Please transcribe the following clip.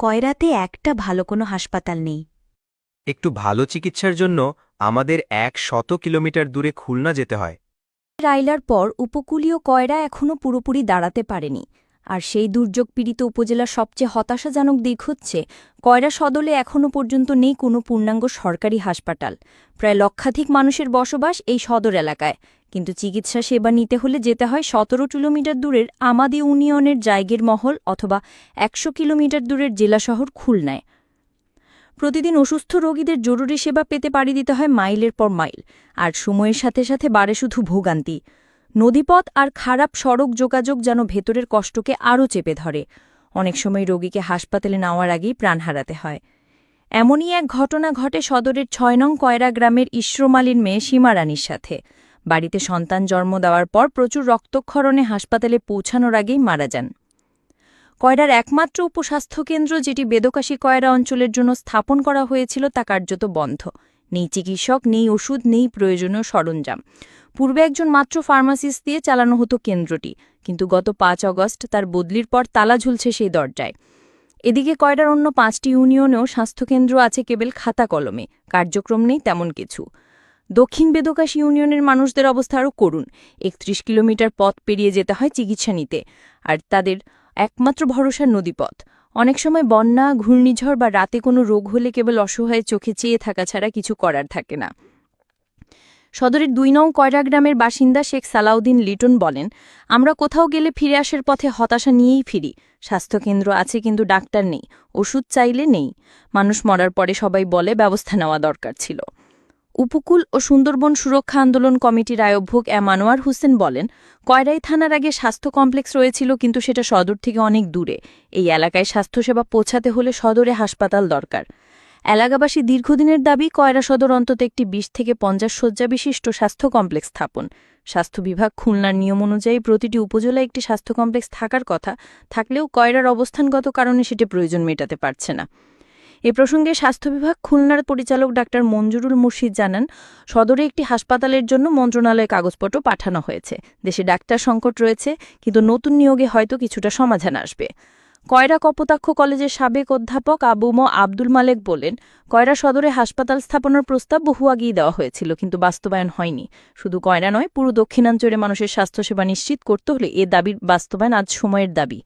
কয়রাতে একটা ভালো কোনো হাসপাতাল নেই। একটু ভালো চিকিৎসার জন্য আমাদের এক শত কিলোমিটার দূরে খুলনা যেতে হয়। রাইলার পর উপকূলীয় কয়রা এখনও পুরোপুরি দাঁড়াতে পারেনি। আর সেই দুর্যোগ পীড়িত উপজেলার সবচেয়ে হতাশাজনক দিক হচ্ছে, কয়রা সদলে এখনও পর্যন্ত নেই কোনো পূর্ণাঙ্গ সরকারি হাসপাতাল। প্রায় লক্ষাধিক মানুষের বসবাস এই সদর এলাকায়। কিন্তু চিকিৎসা সেবা নিতে হলে যেতে হয় সতেরো কিলোমিটার দূরের আমাদি ইউনিয়নের জায়গের মহল অথবা একশো কিলোমিটার দূরের জেলা শহর খুলনায়। প্রতিদিন অসুস্থ রোগীদের জরুরি সেবা পেতে পাড়ি দিতে হয় মাইলের পর মাইল। আর সময়ের সাথে সাথে বাড়ে শুধু ভোগান্তি। নদীপথ আর খারাপ সড়ক যোগাযোগ যেন ভেতরের কষ্টকে আরও চেপে ধরে। অনেক সময় রোগীকে হাসপাতালে নেওয়ার আগেই প্রাণ হারাতে হয়। এমনই এক ঘটনা ঘটে সদরের ছয় নং কয়রা গ্রামের ইশ্রমালির মেয়ে সীমারানীর সাথে। বাড়িতে সন্তান জন্ম দেওয়ার পর প্রচুর রক্তক্ষরণে হাসপাতালে পৌঁছানোর আগেই মারা যান। কয়রার একমাত্র উপস্বাস্থ্যকেন্দ্র যেটি বেদকাশী কয়রা অঞ্চলের জন্য স্থাপন করা হয়েছিল তা কার্যত বন্ধ। নেই চিকিৎসক, নেই ওষুধ, নেই প্রয়োজনীয় সরঞ্জাম। পূর্বে একজন মাত্র ফার্মাসিস্ট দিয়ে চালানো হতো কেন্দ্রটি, কিন্তু গত পাঁচ অগস্ট তার বদলির পর তালা ঝুলছে সেই দরজায়। এদিকে কয়রার অন্য পাঁচটি ইউনিয়নেও স্বাস্থ্যকেন্দ্র আছে কেবল খাতা কলমে, কার্যক্রম নেই তেমন কিছু। দক্ষিণ বেদকাশী ইউনিয়নের মানুষদের অবস্থা আরও করুন একত্রিশ কিলোমিটার পথ পেরিয়ে যেতে হয় চিকিৎসা নিতে, আর তাদের একমাত্র ভরসার নদীপথ। অনেক সময় বন্যা, ঘূর্ণিঝড় বা রাতে কোনো রোগ হলে কেবল অসহায় চোখে চেয়ে থাকা ছাড়া কিছু করার থাকে না। সদরের দুই নং কয়রা গ্রামের বাসিন্দা শেখ সালাউদ্দিন লিটন বলেন, আমরা কোথাও গেলে ফিরে আসার পথে হতাশা নিয়েই ফিরি। স্বাস্থ্যকেন্দ্র আছে কিন্তু ডাক্তার নেই, ওষুধ চাইলে নেই। মানুষ মরার পরে সবাই বলে ব্যবস্থা নেওয়া দরকার ছিল। উপকূল ও সুন্দরবন সুরক্ষা আন্দোলন কমিটির আয়োভক এমানোয়ার হোসেন বলেন, কয়রাই থানার আগে স্বাস্থ্য কমপ্লেক্স রয়েছিল কিন্তু সেটা সদর থেকে অনেক দূরে। এই এলাকায় স্বাস্থ্যসেবা পৌঁছাতে হলে সদরে হাসপাতাল দরকার। এলাকাবাসী দীর্ঘদিনের দাবি, কয়রা সদর অন্তত একটি বিশ থেকে পঞ্চাশ শয্যা বিশিষ্ট স্বাস্থ্য কমপ্লেক্স স্থাপন। স্বাস্থ্য বিভাগ খুলনার নিয়ম অনুযায়ী প্রতিটি উপজেলায় একটি স্বাস্থ্য কমপ্লেক্স থাকার কথা, থাকলেও কয়রার অবস্থানগত কারণে সেটি প্রয়োজন মেটাতে পারছে না। এ প্রসঙ্গে স্বাস্থ্য বিভাগ খুলনার পরিচালক ডাক্তার মঞ্জুরুল মুর্শিদ জানান, সদরে একটি হাসপাতালের জন্য মন্ত্রণালয়ে কাগজপত্র পাঠানো হয়েছে। দেশে ডাক্তার সংকট রয়েছে, কিন্তু নতুন নিয়োগে হয়তো কিছুটা সমাধান আসবে। কয়রা কপোতাক্ষ কলেজের সাবেক অধ্যাপক আবুম আব্দুল মালেক বলেন, কয়রা সদরে হাসপাতাল স্থাপনের প্রস্তাব বহু আগেই দেওয়া হয়েছিল, কিন্তু বাস্তবায়ন হয়নি। শুধু কয়রা নয়, পুরো দক্ষিণাঞ্চলে মানুষের স্বাস্থ্যসেবা নিশ্চিত করতে হলে এ দাবির বাস্তবায়ন আজ সময়ের দাবি।